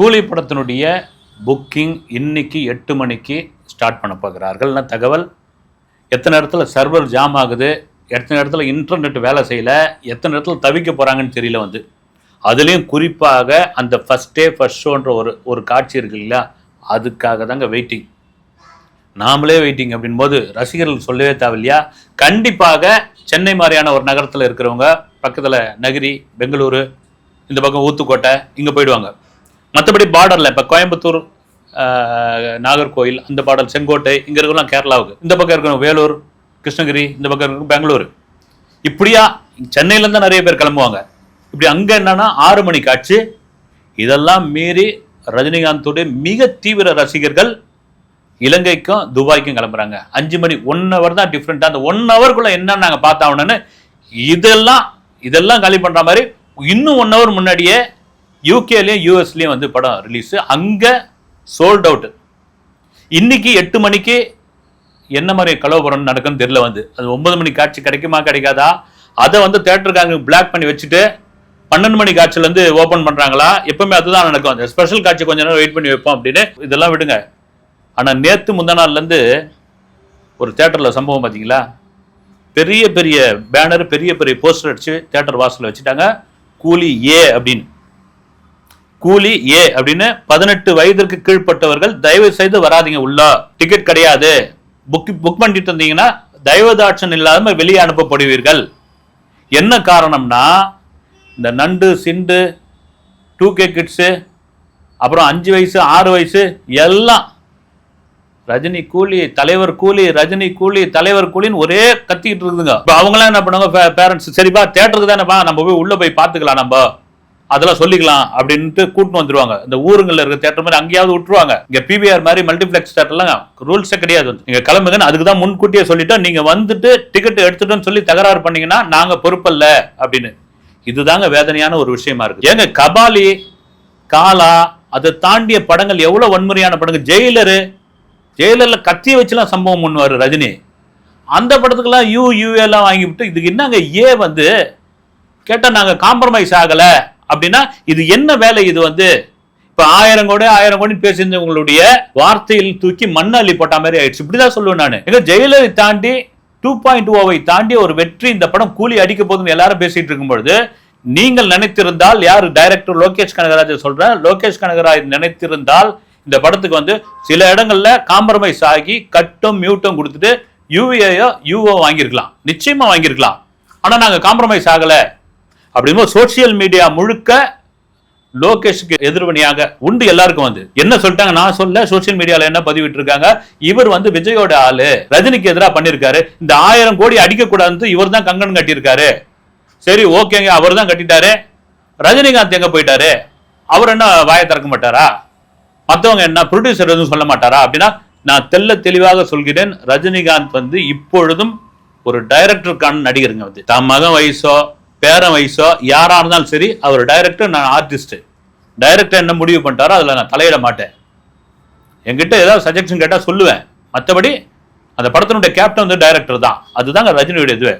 கூலி படத்தினுடைய புக்கிங் இன்னைக்கு எட்டு மணிக்கு ஸ்டார்ட் பண்ண போகிறார்கள்னா தகவல்? எத்தனை இடத்துல சர்வர் ஜாம் ஆகுது? எத்தனை இடத்துல இன்டர்நெட் வேலை செய்யலை? எத்தனை இடத்துல தவிக்க போகிறாங்கன்னு தெரியல வந்து. அதுலேயும் குறிப்பாக அந்த ஃபஸ்ட் டே ஃபஸ்ட் ஷோன்ற ஒரு ஒரு காட்சி இருக்கு இல்லையா? அதுக்காக தாங்க வெயிட்டிங் நாமளே வெயிட்டிங் அப்படின்போது ரசிகர்கள் சொல்லவே தேவையில்லையா? கண்டிப்பாக சென்னை மாதிரியான ஒரு நகரத்தில் இருக்கிறவங்க பக்கத்தில் நகிரி பெங்களூரு இந்த பக்கம் ஊத்துக்கோட்டை இங்கே போயிடுவாங்க. மற்றபடி பார்டரில் இப்போ கோயம்புத்தூர் நாகர்கோயில் அந்த பாடல் செங்கோட்டை இங்கே இருக்கலாம் கேரளாவுக்கு. இந்த பக்கம் இருக்கணும் வேலூர் கிருஷ்ணகிரி இந்த பக்கம் இருக்கணும் பெங்களூர். இப்படியா சென்னையிலேருந்து தான் நிறைய பேர் கிளம்புவாங்க. இப்படி அங்கே என்னன்னா ஆறு மணி காட்சி. இதெல்லாம் மீறி ரஜினிகாந்தோடைய மிக தீவிர ரசிகர்கள் இலங்கைக்கும் துபாய்க்கும் கிளம்புறாங்க. அஞ்சு மணி ஒன் ஹவர் தான் டிஃப்ரெண்ட் அந்த ஒன் ஹவருக்குள்ள என்ன நாங்கள் பார்த்தாகணும்னு இதெல்லாம் இதெல்லாம் காலி பண்ணுற மாதிரி இன்னும் ஒன் ஹவர் முன்னாடியே யூகேலையும் யூஎஸ்லேயும் வந்து படம் ரிலீஸு அங்கே சோல்ட் அவுட்டு இன்னைக்கு எட்டு மணிக்கு என்ன மாதிரி கலவரம் நடக்குன்னு தெரியல வந்து. அது ஒன்பது மணி காட்சி கிடைக்குமா கிடைக்காதா? அதை வந்து தேட்டருக்காக பிளாக் பண்ணி வச்சுட்டு பன்னெண்டு மணி காட்சியிலேருந்து ஓப்பன் பண்ணுறாங்களா எப்பவுமே அதுதான் நடக்கும். அந்த ஸ்பெஷல் காட்சி கொஞ்ச நேரம் வெயிட் பண்ணி வைப்போம் அப்படின்னு இதெல்லாம் விடுங்க. ஆனால் நேற்று முந்தா நாள்லேருந்து ஒரு தேட்டரில் சம்பவம் பார்த்தீங்களா பெரிய பெரிய பேனர் பெரிய பெரிய போஸ்டர் அடிச்சு தேட்டர் வாசலில் வச்சுட்டாங்க. கூலி ஏ அப்படின்னு. கூலி ஏ அப்படின்னு பதினெட்டு வயதிற்கு கீழ்பட்டவர்கள் தயவு செய்து வராதீங்க உள்ளா. டிக்கெட் கிடையாது. புக் புக் பண்ணிட்டு இருந்தீங்கன்னா தயவதாட்சன் இல்லாம வெளியே அனுப்பப்படுவீர்கள். என்ன காரணம்னா இந்த நண்டு சிண்டு டூ கே கிட்ஸு அப்புறம் அஞ்சு வயசு ஆறு வயசு எல்லாம். ரஜினி கூலி தலைவர் கூலி ரஜினி கூலி தலைவர் கூலின்னு ஒரே கத்திக்கிட்டு இருக்குதுங்க. இப்போ அவங்களாம் என்ன பண்ணுவாங்க பேரண்ட்ஸ் சரிப்பா தேட்டருக்கு தானேப்பா நம்ம போய் உள்ளே போய் பார்த்துக்கலாம் நம்ம. அதெல்லாம் சொல்லிக்கலாம் அப்படின்ட்டு கூட்டு வந்துருவாங்க. இந்த ஊருங்களில் இருக்க தேட்டர் மாதிரி அங்கேயாவது விட்டுருவாங்க. இங்க பிபிஆர் மாதிரி மல்டிபிளெக்ஸ் தேட்டர்லாம் ரூல்ஸே கிடையாது. வந்து. நீங்க கிளம்புங்கன்னு அதுக்கு தான் முன்கூட்டியே சொல்லிட்டோம். நீங்க வந்துட்டு டிக்கெட் எடுத்துட்டோம்னு சொல்லி தகராறு பண்ணீங்கன்னா நாங்க பொறுப்பல்ல அப்படின்னு. இதுதாங்க வேதனையான ஒரு விஷயமா இருக்கு ஏங்க கபாலி காலா அதை தாண்டிய படங்கள் எவ்வளவு வன்முறையான படங்கள். ஜெயிலரு ஜெயிலர்ல கத்திய வச்சுலாம் சம்பவம் பண்ணுவார் ரஜினி. அந்த படத்துக்கெல்லாம் யூ யூ எல்லாம் வாங்கி விட்டு இதுக்கு என்னங்க ஏ வந்து கேட்டால் நாங்கள் காம்ப்ரமைஸ் ஆகலை. அப்படின்னா இது என்ன வேலை இது வந்து? இப்ப ஆயிரம் கோடி ஆயிரம் கோடி பேசியிருந்தவங்களுடைய வார்த்தையில் தூக்கி மண் அள்ளி போட்ட மாதிரி ஆயிடுச்சு. இப்படிதான் சொல்லுவேன் நான். எங்க ஜெயிலரை தாண்டி டூ பாயிண்ட் ஓவை தாண்டி ஒரு வெற்றி இந்த படம் கூலி அடிக்க போதும் எல்லாரும் பேசிட்டு இருக்கும்பொழுது நீங்கள் நினைத்திருந்தால் யார்? டைரக்டர் லோகேஷ் கனகராஜ் சொல்றேன் லோகேஷ் கனகராஜ் நினைத்திருந்தால் இந்த படத்துக்கு வந்து சில இடங்கள்ல காம்ப்ரமைஸ் ஆகி கட்டும் மியூட்டும் கொடுத்துட்டு யூஏயோ யூஓ வாங்கியிருக்கலாம். நிச்சயமா வாங்கியிருக்கலாம். ஆனா நாங்க காம்ப்ரமைஸ் ஆகலை. அப்படிங்கும்போது சோசியல் மீடியா முழுக்க லோகேஷுக்கு எதிர்வினையாக உண்டு எல்லாருக்கும் வந்து. என்ன சொல்லிட்டாங்க? நான் சொல்ல சோசியல் மீடியால என்ன பதிவிட்டு இருக்காங்க இவர் வந்து விஜயோட ஆளு. ரஜினிக்கு எதிராக பண்ணிருக்காரு இந்த ஆயிரம் கோடி அடிக்க கூடாது இவர் தான் கங்கன் கட்டியிருக்காரு. சரி ஓகேங்க. அவர் தான் கட்டிட்டாரு. ரஜினிகாந்த் எங்க போயிட்டாரு? அவர் என்ன வாயை திறக்க மாட்டாரா? மற்றவங்க என்ன ப்ரொடியூசர் எதுவும் சொல்ல மாட்டாரா? அப்படின்னா நான் தெல்ல தெளிவாக சொல்கிறேன். ரஜினிகாந்த் வந்து இப்பொழுதும் ஒரு டைரக்டருக்கான நடிகருங்க வந்து. தம் மகன் வயசோ பேரன் வயசோ யாரா இருந்தாலும் சரி அவர் டைரக்டர் நான் ஆர்டிஸ்ட் டைரக்டர் என்ன முடிவு பண்ணிட்டாரோ அதில் நான் தலையிட மாட்டேன். என்கிட்ட ஏதாவது சஜஷன் கேட்டால் சொல்லுவேன். மற்றபடி அந்த படத்தினுடைய கேப்டன் வந்து டைரக்டர் தான். அதுதாங்க ரஜினியுடைய இதுவே.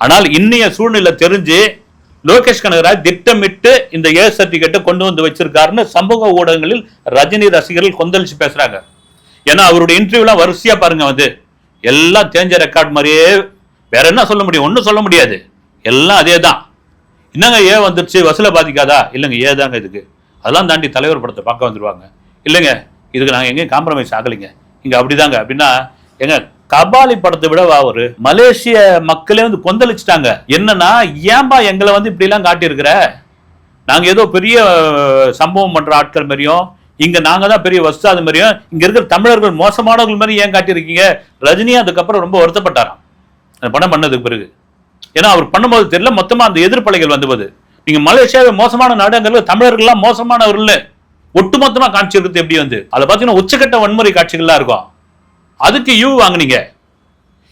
ஆனால் இன்னைய சூழ்நிலை தெரிஞ்சு லோகேஷ் கனகராஜ் திட்டமிட்டு இந்த ஏ சர்டிஃபிகேட்டை கொண்டு வந்து வச்சிருக்காருன்னு சமூக ஊடகங்களில் ரஜினி ரசிகர்கள் கொந்தளிச்சு பேசுறாங்க. ஏன்னா அவருடைய இன்டர்வியூலாம் வரிசையா பாருங்க வந்து. எல்லாம் தேஞ்ச ரெக்கார்ட் மாதிரியே வேற என்ன சொல்ல முடியும்? ஒன்றும் சொல்ல முடியாது. எல்லாம் அதே தான் என்னங்க ஏன் வந்துருச்சு? வசூலை பாதிக்காதா? இல்லைங்க ஏ தாங்க இதுக்கு? அதெல்லாம் தாண்டி தலைவர் படத்தை பார்க்க வந்துடுவாங்க இல்லைங்க இதுக்கு நாங்கள் எங்கேயும் காம்ப்ரமைஸ் ஆகலைங்க. இங்கே அப்படிதாங்க. அப்படின்னா எங்க கபாலி படத்தை விட ஒரு மலேசிய மக்களே வந்து கொந்தளிச்சிட்டாங்க. என்னன்னா ஏன்பா எங்களை வந்து இப்படிலாம் காட்டியிருக்கிற? நாங்கள் ஏதோ பெரிய சம்பவம் பண்ணுற ஆட்கள் மாதிரியும் இங்கே நாங்கள் தான் பெரிய வஸ்தாது மாதிரியும் இங்கே இருக்கிற தமிழர்கள் மோசமானவர்கள் மாதிரி ஏன் காட்டியிருக்கீங்க? ரஜினி அதுக்கப்புறம் ரொம்ப வருத்தப்பட்டாராம். அந்த படம் பண்ணதுக்கு பிறகு. ஏன்னா அவர் பண்ணும்போது தெரியல மொத்தமா அந்த எதிர்ப்பலைகள் வந்துவது நீங்க மலேசியாவை மோசமான நாடுங்கிறது தமிழர்கள்லாம் மோசமானவர்களில் ஒட்டுமொத்தமாக காட்சி இருக்கிறது எப்படி வந்து? அதை பார்த்தீங்கன்னா உச்சக்கட்ட வன்முறை காட்சிகள்லாம் இருக்கும். அதுக்கு யூ வாங்குனீங்க.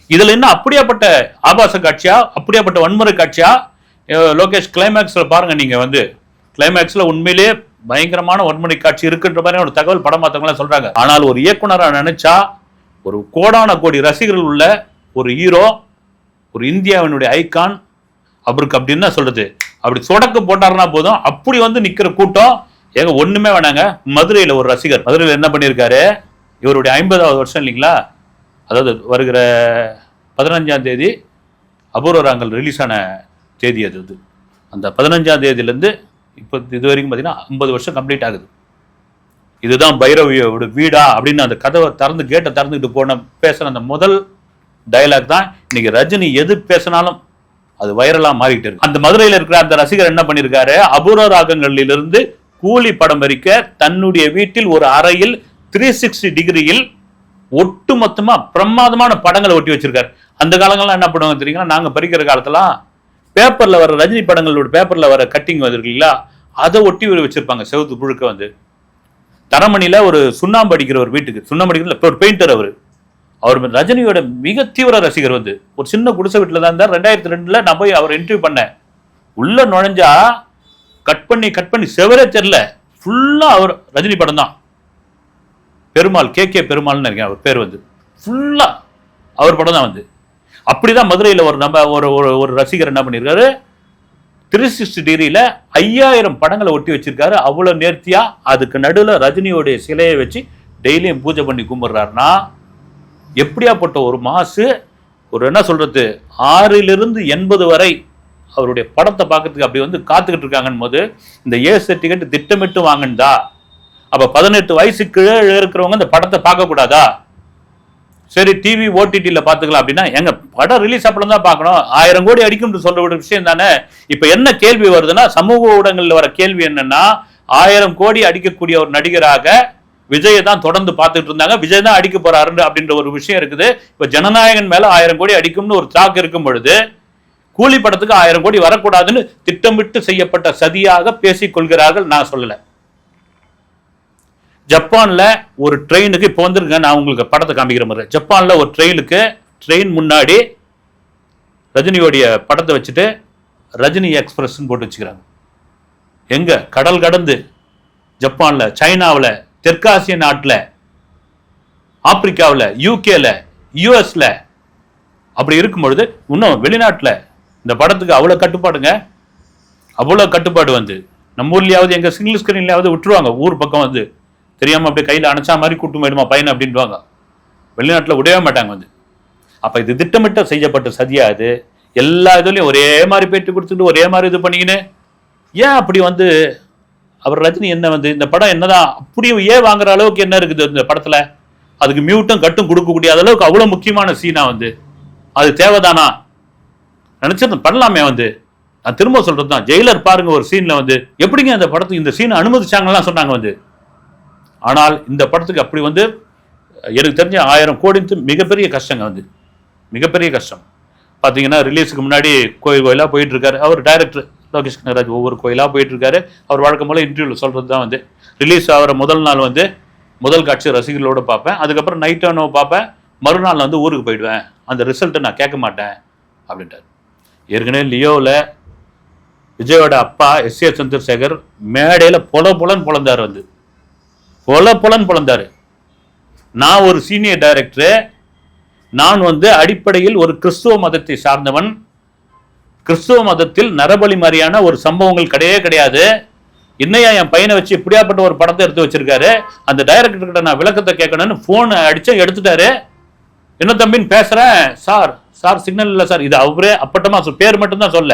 இதுல என்ன அப்படியாப்பட்ட ஆபாச காட்சியா? அப்படியாப்பட்ட வன்முறை காட்சியா? லோகேஷ் கிளைமேக்ஸ்ல பாருங்க நீங்க வந்து. கிளைமேக்ஸ்ல உண்மையிலேயே பயங்கரமான வன்முறை காட்சி இருக்குன்ற மாதிரி ஒரு தகவல் படம் பார்த்தவங்களாம் சொல்றாங்க. ஆனால் ஒரு இயக்குனராக நினைச்சா ஒரு கோடான கோடி ரசிகர்கள் உள்ள ஒரு ஹீரோ ஒரு இந்தியாவினுடைய ஐக்கான் அவருக்கு அப்படின்னு சொல்றது? அப்படி சொடக்கு போட்டாருன்னா போதும். அப்படி வந்து நிக்கிற கூட்டம் ஏங்க ஒண்ணுமே வேணாங்க. மதுரையில ஒரு ரசிகர் மதுரையில் என்ன பண்ணியிருக்காரு இவருடைய ஐம்பதாவது வருஷம் இல்லைங்களா? அதாவது வருகிற பதினஞ்சாம் தேதி அபூர்வராங்கல் ரிலீஸ் ஆன தேதி அது இது அந்த பதினஞ்சாம் தேதியிலேருந்து இப்போ இது வரைக்கும் பார்த்தீங்கன்னா ஐம்பது வருஷம் கம்ப்ளீட் ஆகுது. இதுதான் பைரவியோட வீடா அப்படின்னு அந்த கதவை திறந்து கேட்டை திறந்துக்கிட்டு போன பேசுகிற அந்த முதல் டயலாக் தான் இன்னைக்கு ரஜினி எது பேசினாலும் அது வைரலாக மாறிட்டு இருக்கு. அந்த மதுரையில் இருக்கிற அந்த ரசிகர் என்ன பண்ணியிருக்காரு அபூர்வ ராகங்களிலிருந்து கூலி படம் வரிக்க தன்னுடைய வீட்டில் ஒரு அறையில் த்ரீ சிக்ஸ்டி டிகிரியில் ஒட்டு மொத்தமாக பிரமாதமான படங்களை ஒட்டி வச்சிருக்காரு. அந்த காலங்கள்லாம் என்ன பண்ணுவாங்க தெரியுங்களா? நாங்கள் படிக்கிற காலத்திலாம் பேப்பரில் வர ரஜினி படங்களோட பேப்பரில் வர கட்டிங் வந்திருக்கீங்களா அதை ஒட்டி வச்சிருப்பாங்க செவத்து புழுக்க வந்து. தரமணியில ஒரு சுண்ணாம்பு அடிக்கிற ஒரு வீட்டுக்கு சுண்ணாம்பு அடிக்கிற ஒரு பெயிண்டர் அவர். அவர் ரஜினியோட மிக தீவிர ரசிகர் வந்து. ஒரு சின்ன குடிசை வீட்டில் தான் இருந்தார். ரெண்டாயிரத்தி ரெண்டுல நான் போய் அவர் இன்டர்வியூ பண்ணேன். உள்ள நுழைஞ்சா கட் பண்ணி கட் பண்ணி செவரே தெரில ஃபுல்லா அவர் ரஜினி படம் தான். பெருமாள் கே. கே. பெருமாள்னு நினைக்கிறேன் அவர் பேர் வந்து. ஃபுல்லா அவர் படம் தான் வந்து. அப்படிதான் மதுரையில் ஒரு நம்ம ஒரு ஒரு ஒரு ரசிகர் என்ன பண்ணியிருக்காரு? த்ரீ சிக்ஸ்டி டிகிரியில் ஐயாயிரம் படங்களை ஒட்டி வச்சிருக்காரு. அவ்வளோ நேர்த்தியா அதுக்கு நடுவில் ரஜினியோடைய சிலையை வச்சு டெய்லியும் பூஜை பண்ணி கும்பிட்றாருன்னா எப்படியாப்பட்ட ஒரு மாசு ஒரு என்ன சொல்றது ஆறிலிருந்து எண்பது வரை அவருடைய படத்தை பார்க்கறதுக்கு அப்படி வந்து காத்துக்கிட்டு இருக்காங்கன்னு போது இந்த ஏ சர்டிஃபிகேட் திட்டமிட்டு வாங்கினதா? அப்ப பதினெட்டு வயசு கீழே இருக்கிறவங்க இந்த படத்தை பார்க்க கூடாதா சரி டிவி ஓடிடியில் பார்த்துக்கலாம் அப்படின்னா எங்க படம் ரிலீஸ் அப்புறம் தான் பார்க்கணும். ஆயிரம் கோடி அடிக்கும்னு சொல்ற ஒரு விஷயம் தானே? இப்போ என்ன கேள்வி வருதுன்னா சமூக ஊடகங்களில் வர கேள்வி என்னன்னா ஆயிரம் கோடி அடிக்கக்கூடிய ஒரு நடிகராக விஜயை தான் தொடர்ந்து பார்த்துட்டு இருந்தாங்க. விஜய் தான் அடிக்க போறாரு அப்படின்ற ஒரு விஷயம் இருக்குது. இப்போ ஜனநாயகன் மேல ஆயிரம் கோடி அடிக்கும்னு ஒரு தாக்கு இருக்கும் பொழுது கூலி படத்துக்கு ஆயிரம் கோடி வரக்கூடாதுன்னு திட்டமிட்டு செய்யப்பட்ட சதியாக பேசிக் கொள்கிறார்கள் நான் சொல்லலை. ஜப்பான்ல ஒரு ட்ரெயினுக்கு இப்போ வந்துருங்க நான் உங்களுக்கு படத்தை காமிக்கிற மாதிரி ஜப்பான்ல ஒரு ட்ரெயினுக்கு ட்ரெயின் முன்னாடி ரஜினியோடைய படத்தை வச்சுட்டு ரஜினி எக்ஸ்பிரஸ்ன்னு போட்டு வச்சுக்கிறாங்க. எங்க? கடல் கடந்து ஜப்பான்ல சைனாவில் தெற்காசிய நாட்டில் ஆப்பிரிக்காவில் யூகேல யூஎஸ்ல அப்படி இருக்கும் பொழுது இன்னும் வெளிநாட்டில் இந்த படத்துக்கு அவ்வளோ கட்டுப்பாடுங்க. அவ்வளோ கட்டுப்பாடு வந்து. நம்ம ஊர்லயாவது எங்கள் சிங்கிள் ஸ்கிரீன்லயாவது விட்டுருவாங்க. ஊர் பக்கம் வந்து. தெரியாமல் அப்படியே கையில் அணைச்சா மாதிரி கூட்டு போயிடுமா பையன் அப்படின்வாங்க வெளிநாட்டில் விடவே மாட்டாங்க வந்து. அப்போ இது திட்டமிட்ட செய்யப்பட்ட சதியா இது எல்லா இதுலேயும் ஒரே மாதிரி பேட்டி கொடுத்துட்டு ஒரே மாதிரி இது பண்ணிக்கின்னு ஏன் அப்படி வந்து அவர் ரஜினி என்ன வந்து இந்த படம் என்னதான் அப்படி ஏன் வாங்குற அளவுக்கு என்ன இருக்குது இந்த படத்துல? அதுக்கு மியூட்டும் கட்டும் கொடுக்கக்கூடிய அளவுக்கு அவ்வளோ முக்கியமான சீனா வந்து. அது தேவைதானா? நினைச்சது பண்ணலாமே வந்து. நான் திரும்ப சொல்றது தான் ஜெயிலர் பாருங்க ஒரு சீன்ல வந்து எப்படிங்க அந்த படத்துக்கு இந்த சீன் அனுமதிச்சாங்கலாம் சொன்னாங்க வந்து. ஆனால் இந்த படத்துக்கு அப்படி வந்து எனக்கு தெரிஞ்ச ஆயிரம் கோடின்னு மிகப்பெரிய கஷ்டங்க வந்து. மிகப்பெரிய கஷ்டம். பார்த்தீங்கன்னா ரிலீஸுக்கு முன்னாடி கோயில் கோயிலாக போயிட்டு இருக்காரு. அவர் டைரக்டர் லோகேஷ் கனகராஜ் ஒவ்வொரு கோயிலாக போயிட்டுருக்காரு. அவர் வழக்கம் போல் இன்டர்வியூவில் சொல்கிறது தான் வந்து ரிலீஸ் ஆகிற முதல் நாள் வந்து முதல் காட்சி ரசிகர்களோடு பார்ப்பேன். அதுக்கப்புறம் நைட் ஆனோ பார்ப்பேன். மறுநாள் வந்து ஊருக்கு போயிடுவேன். அந்த ரிசல்ட்டை நான் கேட்க மாட்டேன் அப்படின்ட்டார். ஏற்கனவே லியோவில் விஜயோட அப்பா எஸ் ஏ சந்திரசேகர் மேடையில் பொல புலன் பிறந்தார் வந்து. பொல புலன் பிறந்தார் நான் ஒரு சீனியர் டைரக்டரு நான் வந்து அடிப்படையில் ஒரு கிறிஸ்துவ மதத்தை சார்ந்தவன் கிறிஸ்துவ மதத்தில் நரபலி மாதிரியான ஒரு சம்பவங்கள் கிடையவே கிடையாது. என்னையா என் பையனை வச்சு இப்படியாப்பட்ட ஒரு படத்தை எடுத்து வச்சிருக்காரு. அந்த டைரக்டர் கிட்ட நான் விளக்கத்தை கேட்கணும்னு போன் அடிச்சு எடுத்துட்டாரு. என்ன தம்பின்னு பேசுறேன். சார் சார் சிக்னல் இல்லை சார். இது அவரே அப்பட்டமா பேர் மட்டும்தான் சொல்ல.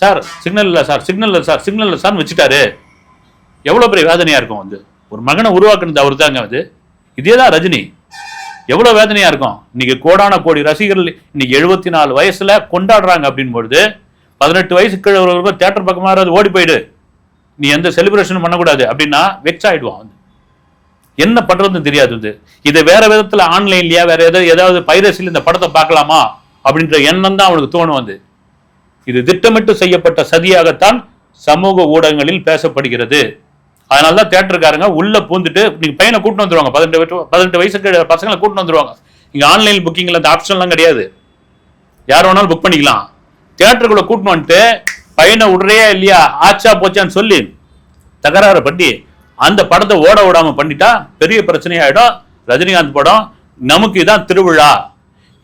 சார் சிக்னல் இல்லை சார் சிக்னல் இல்லை சார் சிக்னல் இல்லை சார்னு வச்சுட்டாரு. எவ்வளோ பெரிய வேதனையா இருக்கும் வந்து ஒரு மகனை உருவாக்குனது அவர் தாங்க அது. இதே தான் ரஜினி. எவ்வளோ வேதனையா இருக்கும்? இன்னைக்கு கோடான கோடி ரசிகர்கள் இன்னைக்கு எழுபத்தி நாலு வயசுல கொண்டாடுறாங்க அப்படின் பொழுது பதினெட்டு வயசு கீழே ஒரு தேட்டர் பக்கமாக ஓடி போயிடு. நீ எந்த செலிப்ரேஷனும் பண்ணக்கூடாது அப்படின்னா வெக்ஸ் ஆயிடுவான் வந்து. என்ன பண்றதுன்னு தெரியாது வந்து. இதை வேற விதத்துல ஆன்லைன்லையா வேற ஏதாவது ஏதாவது பைரசியில் இந்த படத்தை பார்க்கலாமா அப்படின்ற எண்ணம் தான் அவனுக்கு தோணும் வந்து. இது திட்டமிட்டு செய்யப்பட்ட சதியாகத்தான் சமூக ஊடகங்களில் பேசப்படுகிறது. அதனால தான் தேட்டருக்காரங்க உள்ள பூந்துட்டு நீங்க பையனை கூட்டு வந்துருவாங்க. பதினெட்டு பதினெட்டு வயசுக்கு பசங்களை கூட்டு வந்துருவாங்க. இங்க ஆன்லைன் புக்கிங்ல அந்த ஆப்ஷன்லாம் கிடையாது. யார் வேணாலும் புக் பண்ணிக்கலாம். தேட்டருக்குள்ள கூட்டு வந்துட்டு பையனை விடுறையா இல்லையா? ஆச்சா போச்சான்னு சொல்லி தகராறு பண்ணி அந்த படத்தை ஓட விடாம பண்ணிட்டா பெரிய பிரச்சனையாயிடும். ரஜினிகாந்த் படம் நமக்கு இதான் திருவிழா.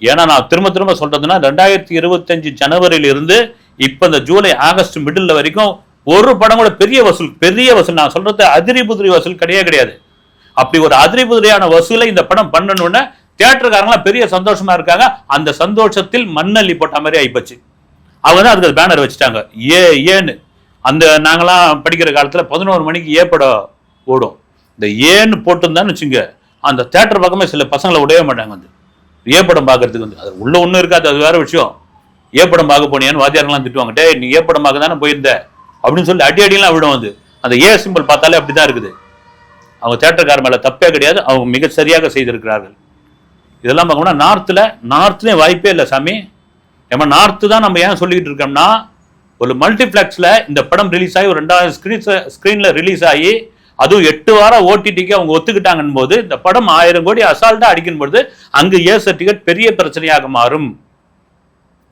ஏன்னா நான் திரும்ப திரும்ப சொல்றதுன்னா ரெண்டாயிரத்தி இருபத்தஞ்சு ஜனவரியில இருந்து இந்த ஜூலை ஆகஸ்ட் மிடில் வரைக்கும் ஒரு படம் கூட பெரிய வசூல் பெரிய வசூல் நான் சொல்றது அதிரி புதிரி வசூல் கிடையவே கிடையாது. அப்படி ஒரு அதிரி புதிரியான வசூலை இந்த படம் பண்ணணும்னு தியேட்டருக்காரங்களாம் பெரிய சந்தோஷமா இருக்காங்க. அந்த சந்தோஷத்தில் மண்ணள்ளி போட்ட மாதிரி ஆயிப்போச்சு. அவங்க தான் அதுக்கு பேனர் வச்சுட்டாங்க. ஏ ஏன்னு. அந்த நாங்களாம் படிக்கிற காலத்தில் பதினோரு மணிக்கு ஏ படம் ஓடும். இந்த ஏன்னு போட்டிருந்தான்னு வச்சுங்க அந்த தேட்டர் பக்கமே சில பசங்களை விடவே மாட்டாங்க வந்து. ஏ படம் பார்க்கறதுக்கு வந்து. அது உள்ள ஒன்றும் இருக்காது அது வேற விஷயம். ஏ படம் பார்க்க போனியான்னு வாத்தியாரெல்லாம் திட்டுவாங்க. டேய் நீ ஏ படம் பார்க்க தானே போயிருந்த? அப்படின்னு சொல்லி அடி அடியெல்லாம் விடும் வந்து அந்த ஏ சிம்பிள் பார்த்தாலே அப்படிதான் இருக்குது. அவங்க தேட்டர்கார மேல தப்பே கிடையாது. அவங்க மிக சரியாக செய்திருக்கிறார்கள். இதெல்லாம் பார்க்கணும்னா நார்த்தில் நார்த்லேயும் வாய்ப்பே இல்லை சாமி. நம்ம நார்த்து தான் நம்ம ஏன் சொல்லிக்கிட்டு இருக்கோம்னா ஒரு மல்டிப்ளெக்ஸில் இந்த படம் ரிலீஸ் ஆகி ஒரு ரெண்டாயிரம் ஸ்க்ரீன் ஸ்க்ரீனில் ரிலீஸ் ஆகி அதுவும் எட்டு வாரம் ஓடிடிக்கு அவங்க ஒத்துக்கிட்டாங்கன்னு போது இந்த படம் ஆயிரம் கோடி அசால்ட்டாக அடிக்கும் பொழுது அங்கே ஏ சர்டிஃபிகேட் பெரிய பிரச்சனையாக மாறும்.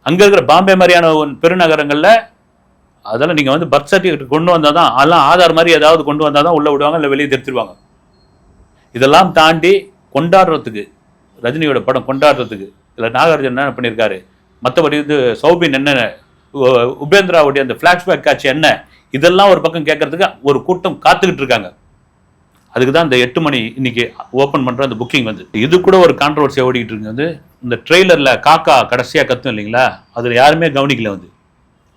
அங்கே இருக்கிற பாம்பே மாதிரியான பெருநகரங்களில் அதெல்லாம் நீங்கள் வந்து பர்த் சர்டிஃபிகேட் கொண்டு வந்தால் தான் அதெல்லாம் ஆதார் மாதிரி ஏதாவது கொண்டு வந்தால் தான் உள்ளே விடுவாங்க இல்லை வெளியே திருத்திடுவாங்க இதெல்லாம் தாண்டி கொண்டாடுறதுக்கு ரஜினியோட படம் கொண்டாடுறதுக்கு இல்லை நாகார்ஜுன் என்ன பண்ணியிருக்காரு மற்றபடி இது சௌபின் என்ன உபேந்திராவுடைய அந்த ஃப்ளாஷ்பேக் காட்சி என்ன? இதெல்லாம் ஒரு பக்கம் கேட்கறதுக்கு ஒரு கூட்டம் காத்துக்கிட்டு இருக்காங்க. அதுக்கு தான் இந்த எட்டு மணி இன்னைக்கு ஓப்பன் பண்ணுற அந்த புக்கிங் வந்து. இது கூட ஒரு கான்ட்ரவர்சியாக ஓடிக்கிட்டு இருக்கு. வந்து இந்த ட்ரெய்லரில் காக்கா கடைசியாக கத்தும் இல்லைங்களா? அதில் யாருமே கவனிக்கல வந்து.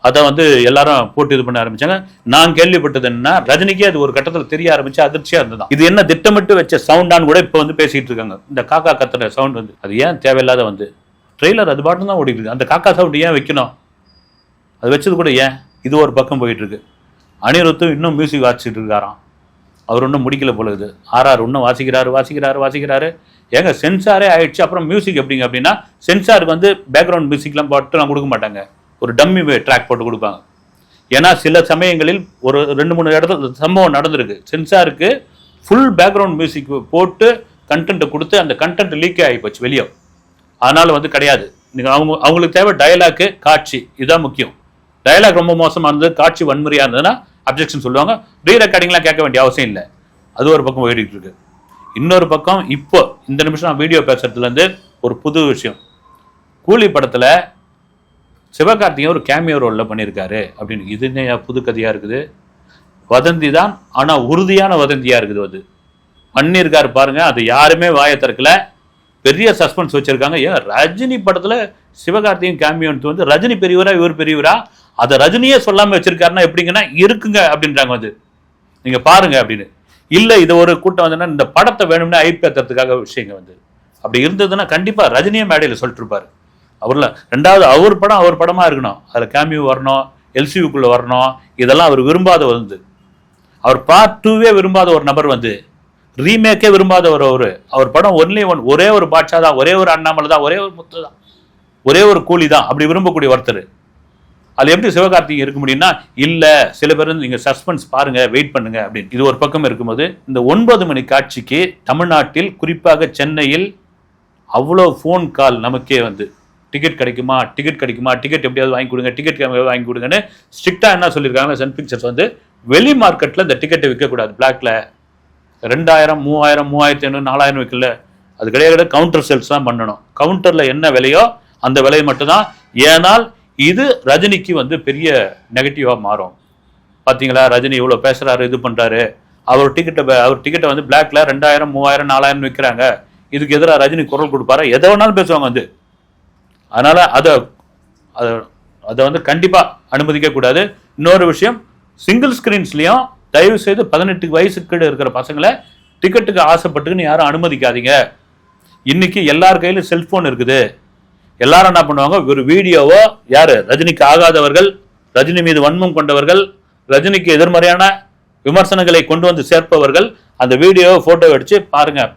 அதை வந்து எல்லாரும் போட்டு இது பண்ண ஆரம்பிச்சாங்க. நான் கேள்விப்பட்டது என்னன்னா ரஜினிக்கே அது ஒரு கட்டத்தில் தெரிய ஆரம்பிச்சு அதிர்ச்சியா இருந்தது இது என்ன திட்டமிட்டு வச்ச சவுண்டான்னு கூட இப்போ வந்து பேசிட்டு இருக்காங்க. இந்த காக்கா கத்துற சவுண்ட் வந்து அது ஏன் தேவையில்லாத வந்து ட்ரெய்லர் அது பாட்டு தான் ஓடிட்டு அந்த காக்கா சவுண்ட் ஏன் வைக்கணும்? அது வச்சது கூட ஏன்? இது ஒரு பக்கம் போயிட்டு இருக்கு அனிருத்தும் இன்னும் மியூசிக் வாசிச்சுட்டு இருக்காராம். அவர் இன்னும் முடிக்கல போல இது ஆர்ஆர் இன்னும் வாசிக்கிறாரு வாசிக்கிறாரு வாசிக்கிறாரு. ஏங்க சென்சாரே ஆயிடுச்சு. அப்புறம் மியூசிக் எப்படிங்க அப்படின்னா சென்சாருக்கு வந்து பேக்ரவுண்ட் மியூசிக்லாம் போட்டுலாம் கொடுக்க மாட்டாங்க. ஒரு டம்மி ட்ராக் போட்டு கொடுப்பாங்க. ஏன்னா சில சமயங்களில் ஒரு ரெண்டு மூணு இடத்துல சம்பவம் நடந்திருக்கு. சென்சாருக்கு ஃபுல் பேக்ரவுண்ட் மியூசிக் போட்டு கண்டென்ட்டை கொடுத்து அந்த கண்டென்ட் லீக் ஆகி போச்சு வெளியே. அதனால் வந்து கிடையாது. நீங்கள் அவங்க அவங்களுக்கு தேவை டயலாக்கு காட்சி. இதுதான் முக்கியம். டயலாக் ரொம்ப மோசமாக இருந்தது காட்சி வன்முறையாக இருந்ததுன்னா அப்ஜெக்ஷன் சொல்லுவாங்க. ரீ ரெக்கார்டிங்லாம் கேட்க வேண்டிய அவசியம் இல்லை. அது ஒரு பக்கம் ஓடிட்டு இருக்கு. இன்னொரு பக்கம் இப்போ இந்த நிமிஷம் நான் வீடியோ பேசுறதுலேருந்து ஒரு புது விஷயம். கூலி படத்தில் சிவகார்த்திகேயன் ஒரு கேமியோ ரோலில் பண்ணியிருக்காரு அப்படின்னு இது என்ன புது கதையாக இருக்குது? வதந்தி தான் ஆனால் உறுதியான வதந்தியாக இருக்குது அது. பண்ணியிருக்காரு பாருங்க அது யாருமே வாயை திறக்கல. பெரிய சஸ்பென்ஸ் வச்சுருக்காங்க. ஏன் ரஜினி படத்தில் சிவகார்த்திகேயன் கேமியோன்ட்டு வந்து ரஜினி பெரியவரா இவர் பெரியவரா? அதை ரஜினியே சொல்லாமல் வச்சுருக்காருன்னா எப்படிங்கன்னா இருக்குங்க அப்படின்றாங்க வந்து நீங்கள் பாருங்க அப்படின்னு. இல்லை இது ஒரு கூட்டம் வந்துன்னா இந்த படத்தை வேணும்னு ஐப்பேத்துறதுக்காக விஷயங்க வந்து. அப்படி இருந்ததுன்னா கண்டிப்பாக ரஜினியே மேடையில் சொல்லிட்டுருப்பாரு அவர்ல. ரெண்டாவது அவர் படம் அவர் படமா இருக்கணும். அதில் கேமியூ வரணும் எல்சியூக்குள்ள வரணும். இதெல்லாம் அவர் விரும்பாத வந்து. அவர் பார்ட் டூவே விரும்பாத ஒரு நபர் வந்து. ரீமேக்கே விரும்பாத ஒரு அவர். அவர் படம் ஒன்லி ஒன் ஒரே ஒரு பாட்ஷா தான் ஒரே ஒரு அண்ணாமலை தான் ஒரே ஒரு முத்து தான். ஒரே ஒரு கூலி தான். அப்படி விரும்பக்கூடிய ஒருத்தர். அது எப்படி சிவகார்த்திகை இருக்க முடியும்னா இல்லை சில பேர் நீங்கள் சஸ்பென்ஸ் பாருங்கள் வெயிட் பண்ணுங்க அப்படின்னு. இது ஒரு பக்கம் இருக்கும்போது இந்த ஒன்பது மணி காட்சிக்கு தமிழ்நாட்டில் குறிப்பாக சென்னையில் அவ்வளோ ஃபோன் கால் நமக்கே வந்து. டிக்கெட் கிடைக்குமா? டிக்கெட் கிடைக்குமா? டிக்கெட் எப்படியாவது வாங்கி கொடுங்க. டிக்கெட் வாங்கி கொடுங்கன்னு ஸ்ட்ரிக்டாக என்ன சொல்லியிருக்காங்கன்னா சன் பிக்சர்ஸ் வந்து வெளி மார்க்கெட்டில் இந்த டிக்கெட்டை விற்கக்கூடாது. பிளாக்ல ரெண்டாயிரம் மூவாயிரம் மூவாயிரத்தி ஐநூறு நாலாயிரம் விற்கல அது கிடையாது. கவுண்டர் சேல்ஸ் தான் பண்ணணும். கவுண்டரில் என்ன விலையோ அந்த விலை மட்டும்தான். ஏனால் இது ரஜினிக்கு வந்து பெரிய நெகட்டிவாக மாறும். பார்த்தீங்களா ரஜினி இவ்வளோ பேசுகிறாரு இது பண்ணுறாரு அவர் டிக்கெட்டை அவர் டிக்கெட்டை வந்து பிளாக்ல ரெண்டாயிரம் மூவாயிரம் நாலாயிரம் விற்கிறாங்க இதுக்கு எதிராக ரஜினி குரல் கொடுப்பாரு? எதை வேணாலும் பேசுவாங்க வந்து. அதனால் அதை அதை அதை வந்து கண்டிப்பாக அனுமதிக்கக்கூடாது இன்னொரு விஷயம் சிங்கிள் ஸ்க்ரீன்ஸ்லேயும் தயவு செய்து பதினெட்டு வயசுக்கு கீழே இருக்கிற பசங்களை டிக்கெட்டுக்கு ஆசைப்பட்டுக்குன்னு யாரும் அனுமதிக்காதீங்க. இன்னைக்கு எல்லார் கையிலும் செல்ஃபோன் இருக்குது. எல்லாரும் என்ன பண்ணுவாங்க? ஒரு வீடியோவோ யார்? ரஜினிக்கு ஆகாதவர்கள் ரஜினி மீது வன்மம் கொண்டவர்கள் ரஜினிக்கு எதிர்மறையான விமர்சனங்களை கொண்டு வந்து சேர்ப்பவர்கள் அந்த வீடியோவை ஃபோட்டோ எடுத்து பாருங்கள்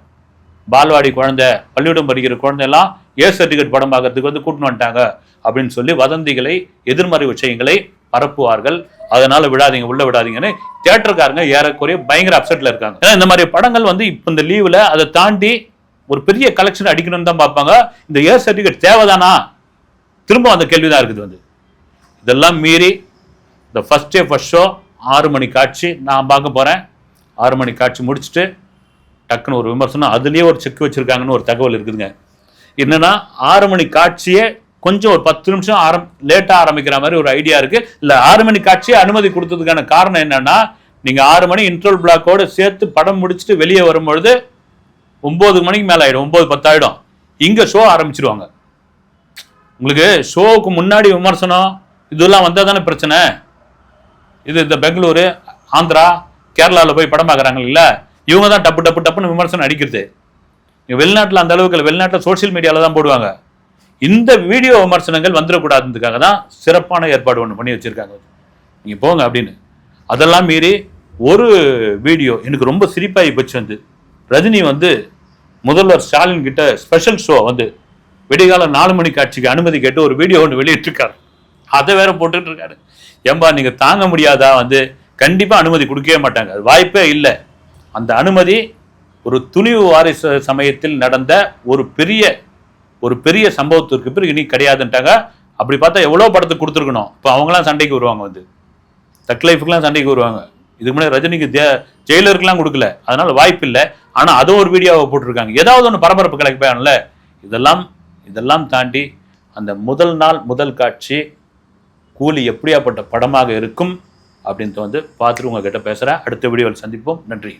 பால்வாடி குழந்தை பள்ளியிடம் படிக்கிற குழந்தையெல்லாம் ஏ சர்டிஃபிகேட் படம் பார்க்கறதுக்கு வந்து கூட்டின்னு வந்துட்டாங்க அப்படின்னு சொல்லி வதந்திகளை எதிர்மறை விஷயங்களை பரப்புவார்கள். அதனால விடாதீங்க உள்ள விடாதீங்கன்னு தேட்டருக்காரங்க ஏறக்குறைய பயங்கர அப்செட்ல இருக்காங்க. ஏன்னா இந்த மாதிரி படங்கள் வந்து இப்போ இந்த லீவ்ல அதை தாண்டி ஒரு பெரிய கலெக்ஷன் அடிக்கணும்னு தான் பார்ப்பாங்க. இந்த ஏ சர்டிஃபிகேட் தேவைதானா? திரும்ப அந்த கேள்விதான் இருக்குது வந்து. இதெல்லாம் மீறி இந்த ஃபர்ஸ்ட் டே ஃபர்ஸ்ட் ஷோ ஆறு மணி காட்சி நான் பார்க்க போறேன். ஆறு மணி காட்சி முடிச்சுட்டு டக்குன்னு ஒரு விமர்சனம் அதுலேயே ஒரு செக் வச்சுருக்காங்கன்னு ஒரு தகவல் இருக்குதுங்க. என்னன்னா ஆறு மணி காட்சியே கொஞ்சம் ஒரு பத்து நிமிஷம் ஆரம் லேட்டாக ஆரம்பிக்கிற மாதிரி ஒரு ஐடியா இருக்குது இல்லை ஆறு மணி காட்சியை அனுமதி கொடுத்ததுக்கான காரணம் என்னன்னா நீங்கள் ஆறு மணி இன்ட்ரோல் பிளாக்கோடு சேர்த்து படம் முடிச்சுட்டு வெளியே வரும்பொழுது ஒம்பது மணிக்கு மேலே ஆயிடும். ஒம்பது பத்தாயிடும். இங்கே ஷோ ஆரம்பிச்சிருவாங்க. உங்களுக்கு ஷோவுக்கு முன்னாடி விமர்சனம் இதெல்லாம் வந்தால் தானே பிரச்சனை? இது இந்த பெங்களூரு ஆந்திரா கேரளாவில் போய் படம் பார்க்குறாங்க இல்ல? இவங்க தான் டப்பு டப்பு டப்புன்னு விமர்சனம் அடிக்கிறது. வெளிநாட்டில் அந்த அளவுக்கு இல்லை. வெளிநாட்டில் சோஷியல் மீடியாவில் தான் போடுவாங்க. இந்த வீடியோ விமர்சனங்கள் வந்துடக்கூடாதுன்றதுக்காக தான் சிறப்பான ஏற்பாடு ஒன்று பண்ணி வச்சுருக்காங்க. நீங்கள் போங்க அப்படின்னு. அதெல்லாம் மீறி ஒரு வீடியோ எனக்கு ரொம்ப சிரிப்பாகி போச்சு வந்து. ரஜினி வந்து முதல்வர் ஸ்டாலின் கிட்ட ஸ்பெஷல் ஷோ வந்து விடிகால நாலு மணி காட்சிக்கு அனுமதி கேட்டு ஒரு வீடியோ ஒன்று வெளியிட்டிருக்காரு. அதை வேற போட்டுட்டு இருக்காரு. ஏம்பா நீங்கள் தாங்க முடியாதா வந்து? கண்டிப்பாக அனுமதி கொடுக்கவே மாட்டாங்க. அது வாய்ப்பே இல்லை. அந்த அனுமதி ஒரு துணிவு வாரிசு சமயத்தில் நடந்த ஒரு பெரிய ஒரு பெரிய சம்பவத்திற்கு பிறகு இனி கிடையாதுன்ட்டாங்க. அப்படி பார்த்தா எவ்வளோ படத்துக்கு கொடுத்துருக்கணும். இப்போ அவங்களாம் சண்டைக்கு வருவாங்க வந்து. தக் லைஃபுக்குலாம் சண்டைக்கு வருவாங்க. இதுக்கு முன்னாடி ரஜினிக்கு ஜெ- ஜெயிலருக்குலாம் கொடுக்கல. அதனால் வாய்ப்பு இல்லை. ஆனால் அதோ ஒரு வீடியோவை போட்டிருக்காங்க. ஏதாவது ஒன்று பரபரப்பு கிடைப்பான்ல இதெல்லாம் இதெல்லாம் தாண்டி அந்த முதல் நாள் முதல் காட்சி கூலி எப்படியாப்பட்ட படமாக இருக்கும் அப்படின்ட்டு வந்து பார்த்துட்டு உங்ககிட்ட பேசுகிறேன் அடுத்த வீடியோவில் சந்திப்போம். நன்றி.